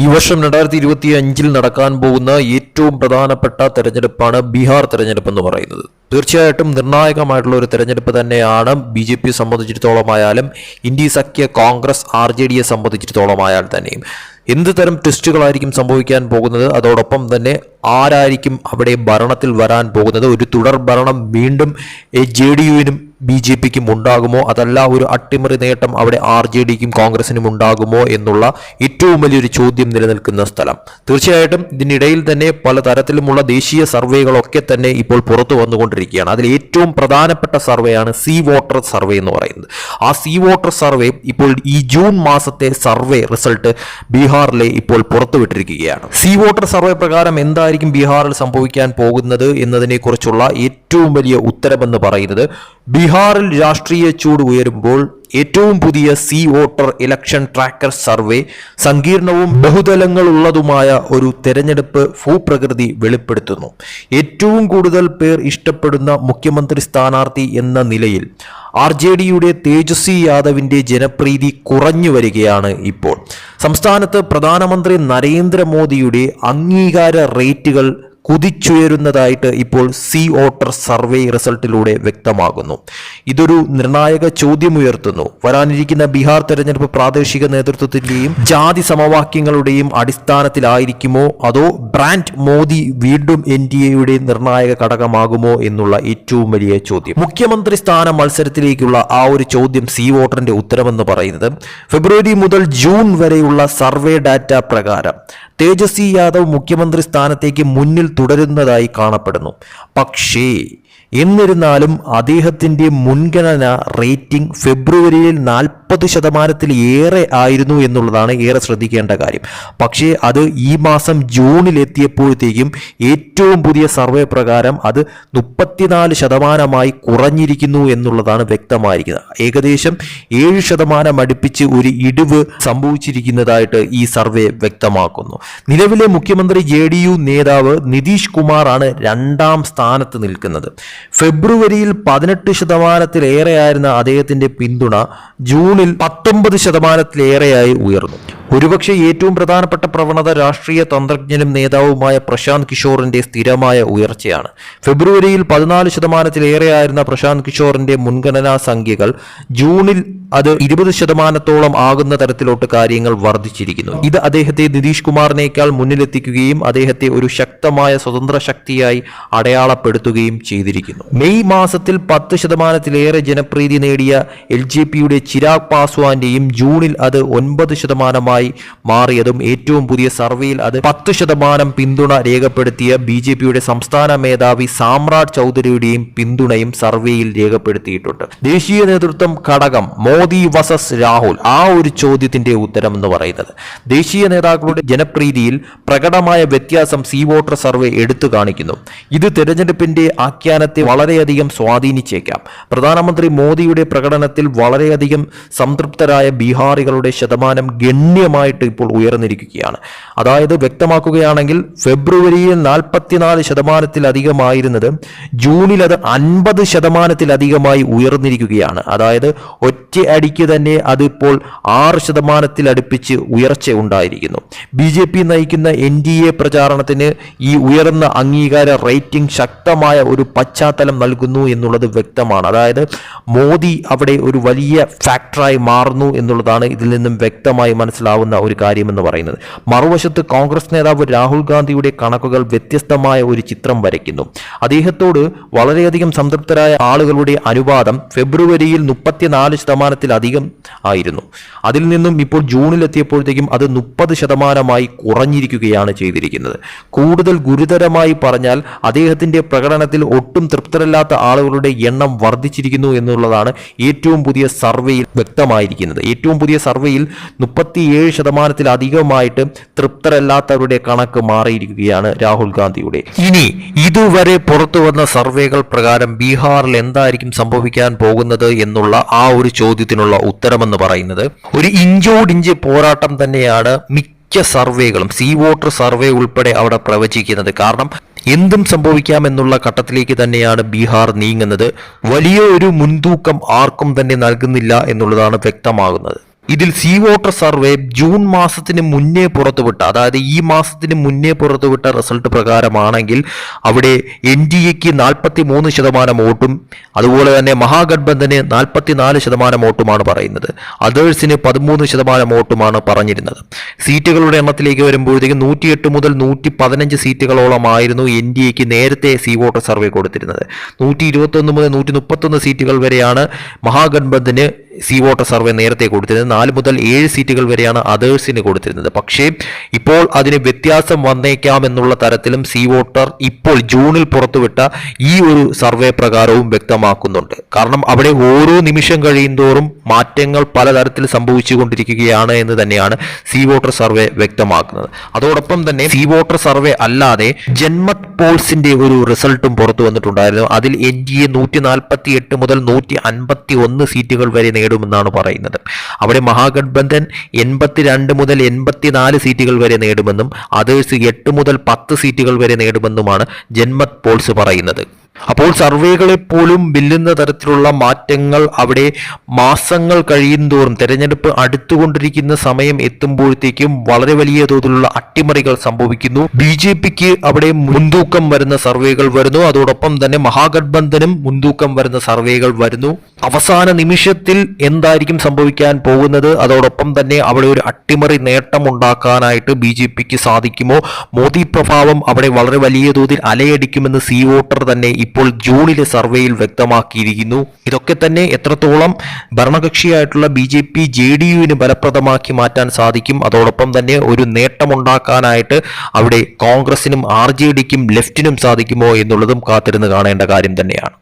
ഈ വർഷം രണ്ടായിരത്തി ഇരുപത്തി അഞ്ചിൽ നടക്കാൻ പോകുന്ന ഏറ്റവും പ്രധാനപ്പെട്ട തെരഞ്ഞെടുപ്പാണ് ബീഹാർ തെരഞ്ഞെടുപ്പ് എന്ന് പറയുന്നത്. തീർച്ചയായിട്ടും നിർണായകമായിട്ടുള്ള ഒരു തെരഞ്ഞെടുപ്പ് തന്നെയാണ് ബി ജെ പിയെ സംബന്ധിച്ചിടത്തോളമായാലും ഇന്ത്യ സഖ്യ കോൺഗ്രസ് ആർ ജെ ഡിയെ സംബന്ധിച്ചിടത്തോളമായാൽ തന്നെയും. എന്ത് തരം ട്വിസ്റ്റുകളായിരിക്കും സംഭവിക്കാൻ പോകുന്നത്? അതോടൊപ്പം തന്നെ ആരായിരിക്കും അവിടെ ഭരണത്തിൽ വരാൻ പോകുന്നത്? ഒരു തുടർ ഭരണം വീണ്ടും ജെ ഡി യുവിനും ബി ജെ പിക്കും ഉണ്ടാകുമോ അതല്ല ഒരു അട്ടിമറി നേട്ടം അവിടെ ആർ ജെ ഡിക്കും കോൺഗ്രസിനും ഉണ്ടാകുമോ എന്നുള്ള ഏറ്റവും വലിയൊരു ചോദ്യം നിലനിൽക്കുന്ന സ്ഥലം. തീർച്ചയായിട്ടും ഇതിനിടയിൽ തന്നെ പല തരത്തിലുമുള്ള ദേശീയ സർവേകളൊക്കെ തന്നെ ഇപ്പോൾ പുറത്തു വന്നുകൊണ്ടിരിക്കുകയാണ്. അതിൽ ഏറ്റവും പ്രധാനപ്പെട്ട സർവേയാണ് സി വോട്ടർ സർവേ എന്ന് പറയുന്നത്. ആ സി വോട്ടർ സർവേ ഇപ്പോൾ ഈ ജൂൺ മാസത്തെ സർവേ റിസൾട്ട് ബീഹാറിലെ ഇപ്പോൾ പുറത്തുവിട്ടിരിക്കുകയാണ്. സി വോട്ടർ സർവേ പ്രകാരം എന്തായിരിക്കും ബീഹാറിൽ സംഭവിക്കാൻ പോകുന്നത് എന്നതിനെക്കുറിച്ചുള്ള ഏറ്റവും വലിയ ഉത്തരമെന്ന് പറയുന്നത് ബീഹാറിൽ രാഷ്ട്രീയ ചൂട് ഉയരുമ്പോൾ ഏറ്റവും പുതിയ C voter election tracker survey സങ്കീർണവും ബഹുതലങ്ങളുള്ളതുമായ ഒരു തെരഞ്ഞെടുപ്പ് ഭൂപ്രകൃതി വെളിപ്പെടുത്തുന്നു. ഏറ്റവും കൂടുതൽ പേർ ഇഷ്ടപ്പെടുന്ന മുഖ്യമന്ത്രി സ്ഥാനാർത്ഥി എന്ന നിലയിൽ ആർ ജെ ഡിയുടെ തേജസ്വി യാദവിന്റെ ജനപ്രീതി കുറഞ്ഞു വരികയാണ് ഇപ്പോൾ. സംസ്ഥാനത്ത് പ്രധാനമന്ത്രി നരേന്ദ്രമോദിയുടെ അംഗീകാര റേറ്റുകൾ കുതിച്ചുയരുന്നതായിട്ട് ഇപ്പോൾ സി ഓട്ടർ സർവേ റിസൾട്ടിലൂടെ വ്യക്തമാകുന്നു. ഇതൊരു നിർണായക ചോദ്യമുയർത്തുന്നു. വരാനിരിക്കുന്ന ബീഹാർ തെരഞ്ഞെടുപ്പ് പ്രാദേശിക നേതൃത്വത്തിന്റെയും ജാതി സമവാക്യങ്ങളുടെയും അടിസ്ഥാനത്തിലായിരിക്കുമോ? അതോ ബ്രാൻഡ് മോദി വീണ്ടും എൻ ഡി എയുടെ നിർണായക ഘടകമാകുമോ എന്നുള്ള ഏറ്റവും വലിയ ചോദ്യം. മുഖ്യമന്ത്രി സ്ഥാന മത്സരത്തിലേക്കുള്ള ആ ഒരു ചോദ്യം സി വോട്ടറിന്റെ ഉത്തരമെന്ന് പറയുന്നത് ഫെബ്രുവരി മുതൽ ജൂൺ വരെയുള്ള സർവേ ഡാറ്റ പ്രകാരം. തേജസ്വി യാദവ് മുഖ്യമന്ത്രി സ്ഥാനത്തേക്ക് മുന്നിൽ തുടരുന്നതായി കാണപ്പെടുന്നു. പക്ഷേ എന്നിരുന്നാലും അദ്ദേഹത്തിന്റെ മുൻഗണന റേറ്റിംഗ് ഫെബ്രുവരിയിൽ നാൽപ്പത് ശതമാനത്തിൽ ഏറെ ആയിരുന്നു എന്നുള്ളതാണ് ഏറെ ശ്രദ്ധിക്കേണ്ട കാര്യം. പക്ഷേ അത് ഈ മാസം ജൂണിൽ എത്തിയപ്പോഴത്തേക്കും ഏറ്റവും പുതിയ സർവേ പ്രകാരം അത് മുപ്പത്തിനാല് ശതമാനമായി കുറഞ്ഞിരിക്കുന്നു എന്നുള്ളതാണ് വ്യക്തമായിരിക്കുന്നത്. ഏകദേശം ഏഴ് ശതമാനം അടുപ്പിച്ച് ഒരു ഇടിവ് സംഭവിച്ചിരിക്കുന്നതായിട്ട് ഈ സർവേ വ്യക്തമാക്കുന്നു. നിലവിലെ മുഖ്യമന്ത്രി ജെ നേതാവ് നിതീഷ് കുമാറാണ് രണ്ടാം സ്ഥാനത്ത് നിൽക്കുന്നത്. ഫെബ്രുവരിയിൽ പതിനെട്ട് ശതമാനത്തിലേറെയായിരുന്ന അദ്ദേഹത്തിന്റെ പിന്തുണ ജൂണിൽ പത്തൊമ്പത് ശതമാനത്തിലേറെയായി ഉയർന്നു. ഒരുപക്ഷെ ഏറ്റവും പ്രധാനപ്പെട്ട പ്രവണത രാഷ്ട്രീയ തന്ത്രജ്ഞനും നേതാവുമായ പ്രശാന്ത് കിഷോറിന്റെ സ്ഥിരമായ ഉയർച്ചയാണ്. ഫെബ്രുവരിയിൽ പതിനാല് ശതമാനത്തിലേറെയായിരുന്ന പ്രശാന്ത് കിഷോറിന്റെ മുൻഗണനാ സംഖ്യകൾ ജൂണിൽ അത് ഇരുപത് ശതമാനത്തോളം ആകുന്ന തരത്തിലോട്ട് കാര്യങ്ങൾ വർദ്ധിച്ചിരിക്കുന്നു. ഇത് അദ്ദേഹത്തെ നിതീഷ് കുമാറിനേക്കാൾ മുന്നിലെത്തിക്കുകയും അദ്ദേഹത്തെ ഒരു ശക്തമായ സ്വതന്ത്ര ശക്തിയായി അടയാളപ്പെടുത്തുകയും ചെയ്തിരിക്കുന്നു. മെയ് മാസത്തിൽ പത്ത് ശതമാനത്തിലേറെ ജനപ്രീതി നേടിയ എൽ ജെ പിയുടെ ചിരാഗ് പാസ്വാന്റെയും ജൂണിൽ അത് ഒൻപത് ശതമാനമായി മാറിയതും ഏറ്റവും പുതിയ സർവേയിൽ അത് പത്ത് ശതമാനം പിന്തുണ രേഖപ്പെടുത്തിയ ബി ജെ പിയുടെ സംസ്ഥാന മേധാവി സാമ്രാട് ചൗധരിയുടെയും പിന്തുണയും സർവേയിൽ രേഖപ്പെടുത്തിയിട്ടുണ്ട്. ദേശീയ നേതൃത്വം ഘടകം മോദി വസസ് രാഹുൽ ആ ഒരു ചോദ്യത്തിന്റെ ഉത്തരം എന്ന് പറയുന്നത്. ദേശീയ നേതാക്കളുടെ ജനപ്രീതിയിൽ പ്രകടമായ വ്യത്യാസം സി വോട്ടർ സർവേ എടുത്തു കാണിക്കുന്നു. ഇത് തെരഞ്ഞെടുപ്പിന്റെ ആഖ്യാനത്തെ വളരെയധികം സ്വാധീനിച്ചേക്കാം. പ്രധാനമന്ത്രി മോദിയുടെ പ്രകടനത്തിൽ വളരെയധികം സംതൃപ്തരായ ബീഹാറികളുടെ ശതമാനം ഗണ്യമായിട്ട് ഇപ്പോൾ ഉയർന്നിരിക്കുകയാണ്. അതായത് വ്യക്തമാക്കുകയാണെങ്കിൽ ഫെബ്രുവരിയിൽ നാൽപ്പത്തിനാല് ശതമാനത്തിലധികമായിരുന്നത് ജൂണിൽ അത് അൻപത് ശതമാനത്തിലധികമായി ഉയർന്നിരിക്കുകയാണ്. അതായത് ഒറ്റ അടിക്ക് തന്നെ അതിപ്പോൾ ആറ് ശതമാനത്തിൽ അടുപ്പിച്ച് ഉയർച്ച ഉണ്ടായിരിക്കുന്നു. ബി ജെ പി നയിക്കുന്ന എൻ ഡി എ പ്രചാരണത്തിന് ഈ ഉയർന്ന അംഗീകാര റേറ്റിംഗ് ശക്തമായ ഒരു പശ്ചാത്തലം നൽകുന്നു എന്നുള്ളത് വ്യക്തമാണ്. അതായത് മോദി അവിടെ ഒരു വലിയ ഫാക്ടറായി മാറുന്നു എന്നുള്ളതാണ് ഇതിൽ നിന്നും വ്യക്തമായി മനസ്സിലാവുന്ന ഒരു കാര്യമെന്ന് പറയുന്നത്. മറുവശത്ത് കോൺഗ്രസ് നേതാവ് രാഹുൽ ഗാന്ധിയുടെ കണക്കുകൾ വ്യത്യസ്തമായ ഒരു ചിത്രം വരയ്ക്കുന്നു. അദ്ദേഹത്തോട് വളരെയധികം സംതൃപ്തരായ ആളുകളുടെ അനുപാതം ഫെബ്രുവരിയിൽ മുപ്പത്തിനാല് ശതമാനത്തിലധികം ആയിരുന്നു. അതിൽ നിന്നും ഇപ്പോൾ ജൂണിൽ എത്തിയപ്പോഴത്തേക്കും അത് മുപ്പത് ശതമാനമായി കുറഞ്ഞിരിക്കുകയാണ് ചെയ്തിരിക്കുന്നത്. കൂടുതൽ ഗുരുതരമായി പറഞ്ഞാൽ അദ്ദേഹത്തിന്റെ പ്രകടനത്തിൽ ഒട്ടും തൃപ്തരല്ലാത്ത ആളുകളുടെ എണ്ണം വർദ്ധിച്ചിരിക്കുന്നു എന്നുള്ളതാണ് ഏറ്റവും പുതിയ സർവേയിൽ വ്യക്തമായിരിക്കുന്നത്. ഏറ്റവും പുതിയ സർവേയിൽ മുപ്പത്തിയേഴ് ശതമാനത്തിലധികമായിട്ട് തൃപ്തരല്ലാത്തവരുടെ കണക്ക് മാറിയിരിക്കുകയാണ് രാഹുൽ ഗാന്ധിയുടെ. ഇനി ഇതുവരെ പുറത്തു വന്ന സർവേകൾ പ്രകാരം ബീഹാറിൽ എന്തായിരിക്കും സംഭവിക്കാൻ പോകുന്നത് എന്നുള്ള ആ ഒരു ചോദ്യത്തിനുള്ള ഉത്തരമെന്ന് പറയുന്നത്. ഒരു ഇഞ്ചോടിഞ്ച് പോരാട്ടം തന്നെയാണ് മിക്ക സർവേകളും സീ വോട്ടർ സർവേ ഉൾപ്പെടെ അവിടെ പ്രവചിക്കുന്നത്. കാരണം എന്തും സംഭവിക്കാമെന്നുള്ള ഘട്ടത്തിലേക്ക് തന്നെയാണ് ബീഹാർ നീങ്ങുന്നത്. വലിയ ഒരു മുൻതൂക്കം ആർക്കും തന്നെ നൽകുന്നില്ല എന്നുള്ളതാണ് വ്യക്തമാകുന്നത്. ഇതിൽ സീ വോട്ടർ സർവേ ജൂൺ മാസത്തിന് മുന്നേ പുറത്തുവിട്ട അതായത് ഈ മാസത്തിന് മുന്നേ പുറത്തുവിട്ട റിസൾട്ട് പ്രകാരമാണെങ്കിൽ അവിടെ എൻ ഡി എക്ക് നാൽപ്പത്തി മൂന്ന് ശതമാനം വോട്ടും അതുപോലെ തന്നെ മഹാഗഡ്ബന്ധന് നാൽപ്പത്തി നാല് ശതമാനം വോട്ടുമാണ് പറയുന്നത്. അതേഴ്സിന് പതിമൂന്ന് ശതമാനം വോട്ടുമാണ് പറഞ്ഞിരുന്നത്. സീറ്റുകളുടെ എണ്ണത്തിലേക്ക് വരുമ്പോഴത്തേക്കും നൂറ്റിയെട്ട് മുതൽ നൂറ്റി പതിനഞ്ച് സീറ്റുകളോളമായിരുന്നു എൻ ഡി എക്ക് നേരത്തെ സീ വോട്ടർ സർവേ കൊടുത്തിരുന്നത്. നൂറ്റി ഇരുപത്തൊന്ന് മുതൽ നൂറ്റി മുപ്പത്തൊന്ന് സീറ്റുകൾ വരെയാണ് മഹാഗഡ്ബന്ധന് സി വോട്ടർ സർവേ നേരത്തെ കൊടുത്തിരുന്നത്. നാല് മുതൽ ഏഴ് സീറ്റുകൾ വരെയാണ് അതേഴ്സിന് കൊടുത്തിരുന്നത്. പക്ഷേ ഇപ്പോൾ അതിന് വ്യത്യാസം വന്നേക്കാം എന്നുള്ള തരത്തിലും സി വോട്ടർ ഇപ്പോൾ ജൂണിൽ പുറത്തുവിട്ട ഈ ഒരു സർവേ പ്രകാരവും വ്യക്തമാക്കുന്നുണ്ട്. കാരണം അവിടെ ഓരോ നിമിഷം കഴിയുന്തോറും മാറ്റങ്ങൾ പലതരത്തിൽ സംഭവിച്ചുകൊണ്ടിരിക്കുകയാണ് എന്ന് തന്നെയാണ് സി വോട്ടർ സർവേ വ്യക്തമാക്കുന്നത്. അതോടൊപ്പം തന്നെ സി വോട്ടർ സർവേ അല്ലാതെ ജന്മത് പോൾസിന്റെ ഒരു റിസൾട്ടും പുറത്തു വന്നിട്ടുണ്ടായിരുന്നു. അതിൽ എൻ ഡി എ നൂറ്റി നാൽപ്പത്തി എട്ട് മുതൽ നൂറ്റി അൻപത്തി ഒന്ന് സീറ്റുകൾ വരെ നേടുമെന്നാണ് പറയുന്നത്. അവിടെ മഹാഗഡ്ബന്ധൻ എൺപത്തിരണ്ട് മുതൽ എൺപത്തിനാല് സീറ്റുകൾ വരെ നേടുമെന്നും അതേഴ്സ് എട്ട് മുതൽ പത്ത് സീറ്റുകൾ വരെ നേടുമെന്നുമാണ് ജന്മത് പോൾസ് പറയുന്നത്. അപ്പോൾ സർവേകളെ പോലും വെല്ലുന്ന തരത്തിലുള്ള മാറ്റങ്ങൾ അവിടെ മാസങ്ങൾ കഴിയുന്തോറും തെരഞ്ഞെടുപ്പ് അടുത്തുകൊണ്ടിരിക്കുന്ന സമയം എത്തുമ്പോഴത്തേക്കും വളരെ വലിയ തോതിലുള്ള അട്ടിമറികൾ സംഭവിക്കുന്നു. ബി ജെ പിക്ക് അവിടെ മുൻതൂക്കം വരുന്ന സർവേകൾ വരുന്നു. അതോടൊപ്പം തന്നെ മഹാഗഡ്ബന്ധനും മുൻതൂക്കം വരുന്ന സർവേകൾ വരുന്നു. അവസാന നിമിഷത്തിൽ എന്തായിരിക്കും സംഭവിക്കാൻ പോകുന്നത്? അതോടൊപ്പം തന്നെ അവിടെ ഒരു അട്ടിമറി നേട്ടം ഉണ്ടാക്കാനായിട്ട് ബി ജെ പിക്ക് സാധിക്കുമോ? മോദി പ്രഭാവം അവിടെ വളരെ വലിയ തോതിൽ അലയടിക്കുമെന്ന് സി വോട്ടർ തന്നെ ഇപ്പോൾ ജൂണിലെ സർവേയിൽ വ്യക്തമാക്കിയിരിക്കുന്നു. ഇതൊക്കെ തന്നെ എത്രത്തോളം ഭരണകക്ഷിയായിട്ടുള്ള B J P J D യുവിന് ഫലപ്രദമാക്കി മാറ്റാൻ സാധിക്കും അതോടൊപ്പം തന്നെ ഒരു നേട്ടമുണ്ടാക്കാനായിട്ട് അവിടെ കോൺഗ്രസിനും ആർ ജെ ഡിക്കും ലെഫ്റ്റിനും സാധിക്കുമോ എന്നുള്ളതും കാത്തിരുന്ന് കാണേണ്ട കാര്യം തന്നെയാണ്.